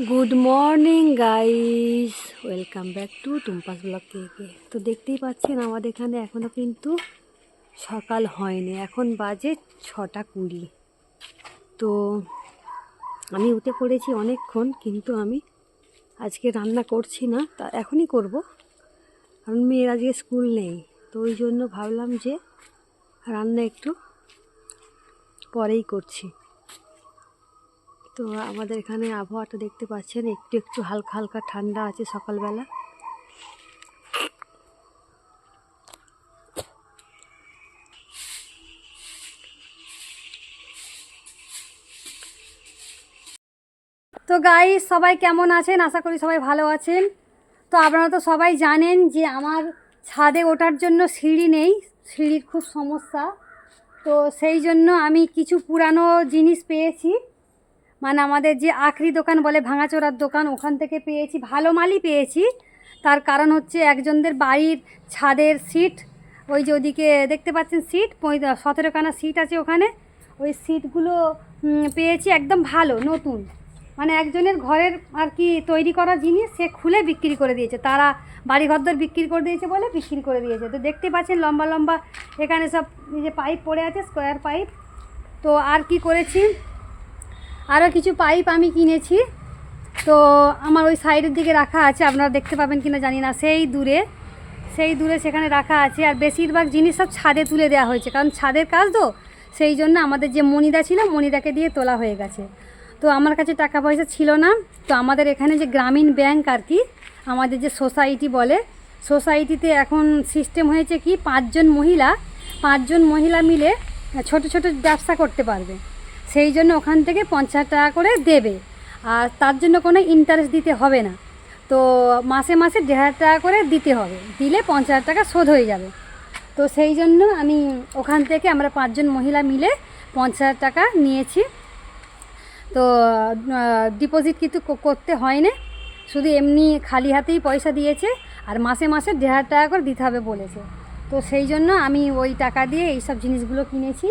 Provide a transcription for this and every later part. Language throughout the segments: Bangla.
Good morning guys welcome back to Tumpa's blog থেকে তো দেখতেই পাচ্ছেন, আমাদের এখানে এখনও কিন্তু সকাল হয়নি। এখন বাজে ছটা কুড়ি। তো আমি উঠে পড়েছি অনেকক্ষণ, কিন্তু আমি আজকে রান্না করছি না, তা এখনই করব। কারণ মেয়ের আজকে স্কুল নেই, তো ওই জন্য ভাবলাম যে রান্না একটু পরেই করছি। তো আমাদের এখানে আবহাওয়াটা দেখতে পাচ্ছেন, একটু একটু হালকা হালকা ঠান্ডা আছে সকালবেলা। তো গাই সবাই কেমন আছেন? আশা করি সবাই ভালো আছেন। তো আপনারা তো সবাই জানেন যে আমার ছাদে ওঠার জন্য সিঁড়ি নেই, সিঁড়ির খুব সমস্যা। তো সেই জন্য আমি কিছু পুরানো জিনিস পেয়েছি। মানে আমাদের যে আখরি দোকান বলে ভাঙাচোরার দোকান, ওখান থেকে পেয়েছি, ভালো মালই পেয়েছি। তার কারণ হচ্ছে একজনদের বাড়ির ছাদের সিট, ওই যে ওদিকে দেখতে পাচ্ছেন সিট সতেরোখানা সিট আছে ওখানে। ওই সিটগুলো পেয়েছি একদম ভালো, নতুন। মানে একজনের ঘরের আর কি তৈরি করা জিনিস সে খুলে বিক্রি করে দিয়েছে। তারা বাড়ি ঘরদর বিক্রি করে দিয়েছে বলে বিক্রি করে দিয়েছে। তো দেখতে পাচ্ছেন লম্বা লম্বা, এখানে সব যে পাইপ পড়ে আছে, স্কোয়ার পাইপ। তো আর কি করেছি? আরও কিছু পাইপ আমি কিনেছি। তো আমার ওই সাইডের দিকে রাখা আছে, আপনারা দেখতে পাবেন কিনা জানি না। সেই দূরে সেই দূরে সেখানে রাখা আছে। আর বেশিরভাগ জিনিস সব ছাদে তুলে দেওয়া হয়েছে। কারণ ছাদের কাজ তো, সেই জন্য আমাদের যে মনিদা ছিল, মনিদাকে দিয়ে তোলা হয়ে গেছে। তো আমার কাছে টাকা পয়সা ছিল না। তো আমাদের এখানে যে গ্রামীণ ব্যাংক আর কি, আমাদের যে সোসাইটি বলে, সোসাইটিতে এখন সিস্টেম হয়েছে কি, পাঁচজন মহিলা পাঁচজন মহিলা মিলে ছোট ছোট ব্যবসা করতে পারবে। সেই জন্য ওখান থেকে পঞ্চাশ টাকা করে দেবে। আর তার জন্য কোনো ইন্টারেস্ট দিতে হবে না। তো মাসে মাসে দেড় হাজার টাকা করে দিতে হবে। দিলে পঞ্চাশ টাকা শোধ হয়ে যাবে। তো সেই জন্য আমি ওখান থেকে আমরা পাঁচজন মহিলা মিলে পঞ্চাশ টাকা নিয়েছি। তো ডিপোজিট কিন্তু করতে হয় না শুধু এমনি খালি হাতেই পয়সা দিয়েছে। আর মাসে মাসে দেড় হাজার টাকা করে দিতে হবে বলেছে। তো সেই জন্য আমি ওই টাকা দিয়ে এই সব জিনিসগুলো কিনেছি।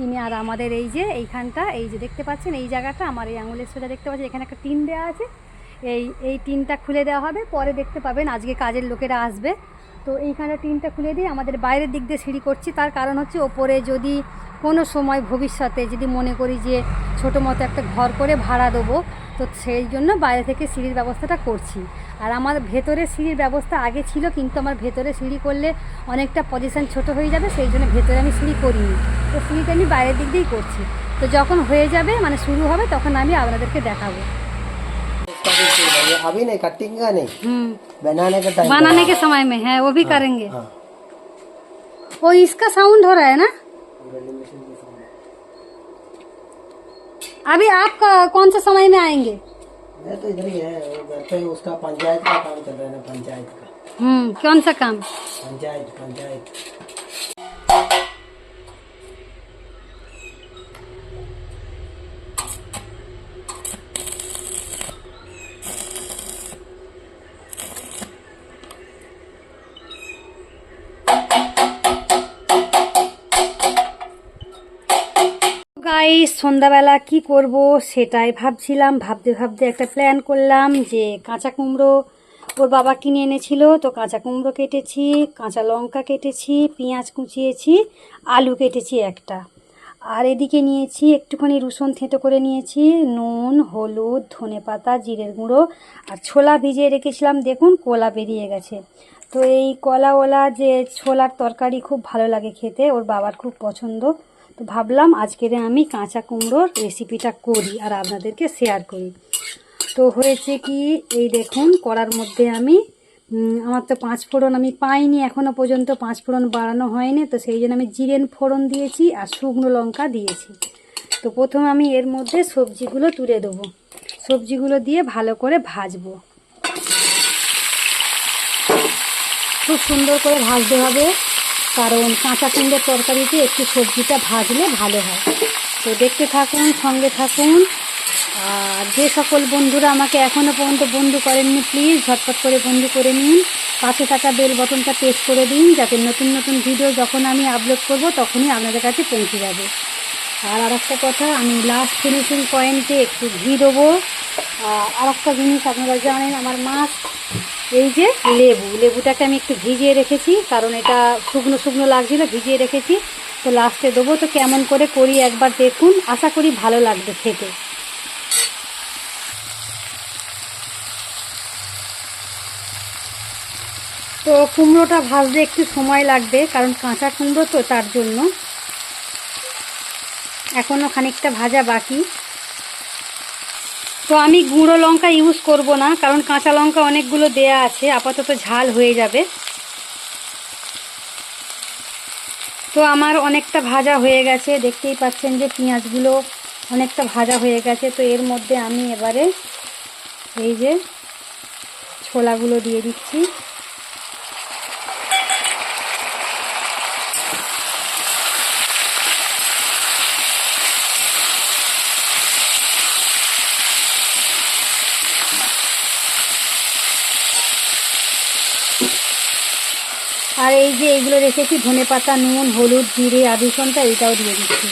কিনে আর আমাদের এই যে এইখানটা, এই যে দেখতে পাচ্ছেন, এই জায়গাটা, আমার এই আঙুলের সোজা দেখতে পাচ্ছেন, এখানে একটা টিন দেওয়া আছে। এই এই টিনটা খুলে দেওয়া হবে, পরে দেখতে পাবেন, আজকে কাজের লোকেরা আসবে। তো এইখানে টিনটা খুলে দিয়ে আমাদের বাইরের দিক দিয়ে সিঁড়ি করছি। তার কারণ হচ্ছে ওপরে যদি কোনো সময় ভবিষ্যতে যদি মনে করি যে ছোটো মতো একটা ঘর করে ভাড়া দেবো, তো সেই জন্য বাইরে থেকে সিঁড়ির ব্যবস্থাটা করছি। আর আমার ভেতরে সিঁড়ির ব্যবস্থা আগে ছিল, কিন্তু আমার ভেতরে সিঁড়ি করলে অনেকটা পজিশান ছোট হয়ে যাবে, সেই জন্য ভেতরে আমি সিঁড়ি করিনি। তো সিঁড়িটা আমি বাইরের দিক দিয়েই করছি। তো যখন হয়ে যাবে মানে শুরু হবে, তখন আমি আপনাদেরকে দেখাবো। अभी नहीं कटिंग का नहीं। হুম बनाने का टाइम बनाने के समय में है वो भी हाँ, करेंगे। हाँ। वो इसका साउंड हो रहा है ना? अभी आप कौन से समय में आएँगे? मैं तो इधर ही है उसका पंचायत का काम चल रहा है ना पंचायत का। हम्म कौन सा काम? पंचायत पंचायत। গাই সন্ধ্যাবেলা কি করব সেটাই ভাবছিলাম, ভাবতে ভাবতে একটা প্ল্যান করলাম যে কাঁচা কুমড়ো ওর বাবা কিনে এনেছিল, তো কাঁচা কুমড়ো কেটেছি, কাঁচা লঙ্কা কেটেছি, পেঁয়াজ কুচিয়েছি, আলু কেটেছি একটা। আর এদিকে নিয়েছি, একটুখানি রসুন থেঁতো করে নিয়েছি, নুন, হলুদ, ধনে পাতা, জিরের গুঁড়ো আর ছোলা ভিজিয়ে রেখেছিলাম, দেখুন কলা বেরিয়ে গেছে। তো এই কলা কলাওয়ালা যে ছোলার তরকারি খুব ভালো লাগে খেতে, ওর বাবার খুব পছন্দ। তো ভাবলাম আজকের আমি কাঁচা কুমড়োর রেসিপিটা করি আর আপনাদেরকে শেয়ার করি। তো হয়েছে কি, এই দেখুন করার মধ্যে আমি আমার তো পাঁচ ফোড়ন আমি পাইনি এখনও পর্যন্ত পাঁচ ফোড়ন বাড়ানো হয়নি, তো সেই জন্য আমি জিরেন ফোড়ন দিয়েছি আর শুকনো লঙ্কা দিয়েছি। তো প্রথমে আমি এর মধ্যে সবজিগুলো তুলে দেবো। সবজিগুলো দিয়ে ভালো করে ভাজবো। খুব সুন্দর করে ভাজতে হবে। কারণ কাঁচা কুমড়োর তরকারিতে একটু সবজিটা ভাজলে ভালো হয়। তো দেখতে থাকুন, সঙ্গে থাকুন। আর যে সকল বন্ধুরা আমাকে এখনও পর্যন্ত বন্ধু করেননি প্লিজ ঝটপট করে বন্ধু করে নিন। পাশে থাকা বেল বটনটা প্রেস করে দিন, যাতে নতুন নতুন ভিডিও যখন আমি আপলোড করব, তখনই আপনাদের কাছে পৌঁছে যাবে। আর আর একটা কথা, আমি লাস্ট ফিনিশিং পয়েন্টে একটু ঘি দেবো। আর একটা জিনিস আপনারা জানেন, আমার মাছ এই যে লেবু, লেবুটাকে আমি একটু ভিজিয়ে রেখেছি, কারণ এটা শুকনো শুকনো লাগছিল, ভিজিয়ে রেখেছি। তো লাস্টে দেবো, তো কেমন করে করি একবার দেখুন, আশা করি ভালো লাগবে খেতে। তো কুমড়োটা ভাজতে একটু সময় লাগবে, কারণ কাঁচা কুমড়ো তো তার জন্য। এখনও খানিকটা ভাজা বাকি। তো আমি গুঁড়ো লঙ্কা ইউজ করব না, কারণ কাঁচা লঙ্কা অনেকগুলো দেয়া আছে, আপাতত ঝাল হয়ে যাবে। তো আমার অনেকটা ভাজা হয়ে গেছে, দেখতেই পাচ্ছেন যে পেঁয়াজগুলো অনেকটা ভাজা হয়ে গেছে, তো এর মধ্যে আমি এবারে এই যে ছোলাগুলো দিয়ে দিচ্ছি। আর এই যে এইগুলো রেখেছি ধনে পাতা নুন হলুদ জিরে আদুসনটা এটাও দিয়ে দিচ্ছি।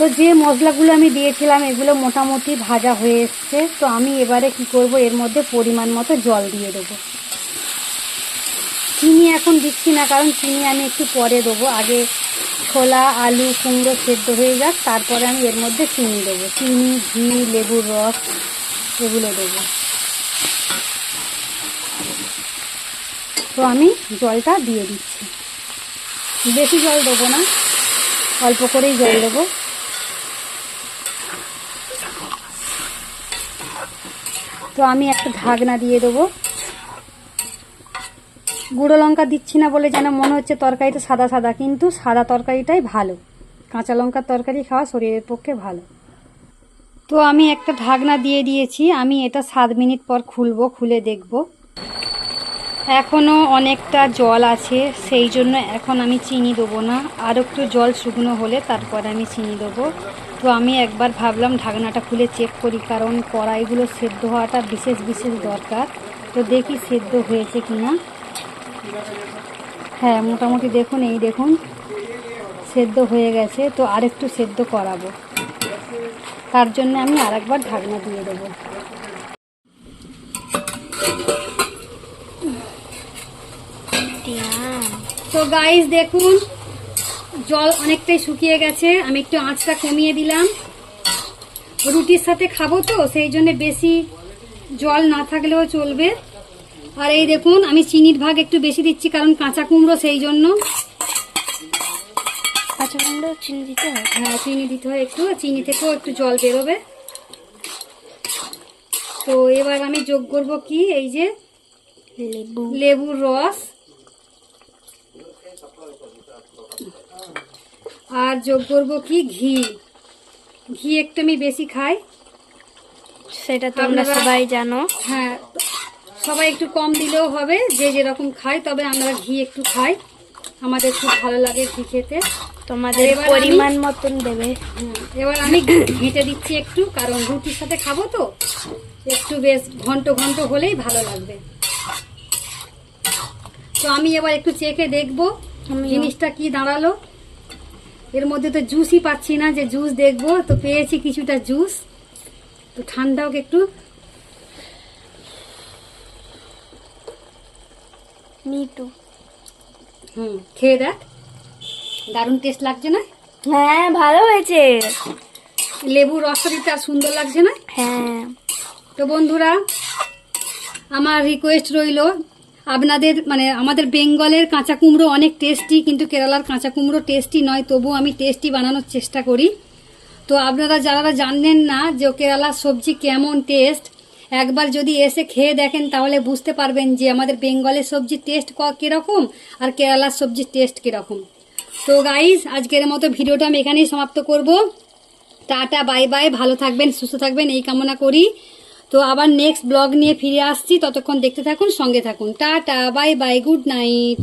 তো যে মশলাগুলো আমি দিয়েছিলাম, এগুলো মোটামুটি ভাজা হয়ে এসছে। তো আমি এবারে কি করব, এর মধ্যে পরিমাণ মতো জল দিয়ে দেবো। চিনি এখন দিচ্ছি না, কারণ চিনি আমি একটু পরে দেবো। আগে ছোলা, আলু, কুমড়ো সেদ্ধ হয়ে যাক, তারপরে আমি এর মধ্যে চিনি দেবো। চিনি, ঘি, লেবুর রস, এগুলো দেবো। তো আমি জলটা দিয়ে দিচ্ছি। বেশি জল দেবো না, অল্প করেই জল দেবো। তো আমি একটা ঢাকনা দিয়ে দেবো। গুঁড়ো লঙ্কা দিচ্ছি না বলে যেন মনে হচ্ছে তরকারিটা সাদা সাদা, কিন্তু সাদা তরকারিটাই ভালো। কাঁচা লঙ্কার তরকারি খাওয়া শরীরের পক্ষে ভালো। তো আমি একটা ঢাকনা দিয়ে দিয়েছি, আমি এটা সাত মিনিট পর খুলবো, খুলে দেখব। এখনও অনেকটা জল আছে, সেই জন্য এখন আমি চিনি দেবো না। আর একটু জল শুকনো হলে তারপর আমি চিনি দেবো। তো আমি একবার ভাবলাম ঢাকনাটা খুলে চেক করি, কারণ কড়াইগুলো সেদ্ধ হওয়াটা বিশেষ বিশেষ দরকার। তো দেখি সেদ্ধ হয়েছে কি না হ্যাঁ মোটামুটি দেখুন, এই দেখুন, সেদ্ধ হয়ে গেছে। তো আরেকটু সেদ্ধ করাবো। তার জন্য আমি আরেকবার ঢাকনা দিয়ে দেবো। তো গাইস দেখুন জল অনেকটাই শুকিয়ে গেছে। আমি একটু আঁচটা কমিয়ে দিলাম। রুটির সাথে খাব তো সেই জন্য বেশি জল না থাকলেও চলবে। আর এই দেখুন আমি চিনির ভাগ একটু বেশি দিচ্ছি কারণ কাঁচা কুমড়ো সেই জন্য। কাঁচা কুমড়ো চিনি দিতে হয়? হ্যাঁ চিনি দিতে হয় একটু চিনি থেকেও একটু জল বেরোবে। তো এবার আমি যোগ করব কি? এই যে লেবু। লেবুর রস। আর যোগ করব কি? ঘি। ঘি একটু আমি বেশি খাই। সেটা তো আমরা সবাই জানো। হ্যাঁ সবাই একটু কম দিলেও হবে যে যেরকম খাই তবে আমরা ঘি একটু খাই। আমাদের খুব ভালো লাগে ঘি খেতে। তোমাদের পরিমাণ মতন দেবে। এবার আমি ঘেঁটে দিচ্ছি একটু কারণ রুটির সাথে খাব তো। একটু বেশ ঘন্ট ঘন্ট হলেই ভালো লাগবে। তো আমি এবার একটু চেখে দেখব জিনিসটা কি দাঁড়াল। এর মধ্যে তো জুসই পাচ্ছি না যে জুস দেখব তো পেয়েছি কিছুটা জুস তো ঠান্ডাও একটু। মিটু হুম খেয়ে দেখ। দারুণ টেস্ট লাগছে না? হ্যাঁ ভালো হয়েছে। লেবুর রসটা দিতে আর সুন্দর লাগছে না? হ্যাঁ। তো বন্ধুরা আমার রিকোয়েস্ট রইল আপনাদের মানে আমাদের বেঙ্গলের কাঁচা কুমড়ো অনেক টেস্টি কিন্তু কেরালার কাঁচা কুমড়ো টেস্টি নয়, তবু আমি টেস্টি বানানোর চেষ্টা করি। তো আপনারা যারা জানলেন না যে কেরালার সবজি কেমন টেস্ট একবার যদি এসে খেয়ে দেখেন, তাহলে বুঝতে পারবেন যে আমাদের বেঙ্গলের সবজির টেস্ট কীরকম আর কেরালার সবজির টেস্ট কীরকম। তো গাইস আজকের মতো ভিডিওটা আমি এখানেই সমাপ্ত করব। টাটা বাই বাই ভালো থাকবেন, সুস্থ থাকবেন, এই কামনা করি। তো আবার নেক্সট ব্লগ নিয়ে ফিরে আসছি। ততক্ষণ দেখতে থাকুন, সঙ্গে থাকুন। Tata bye bye good night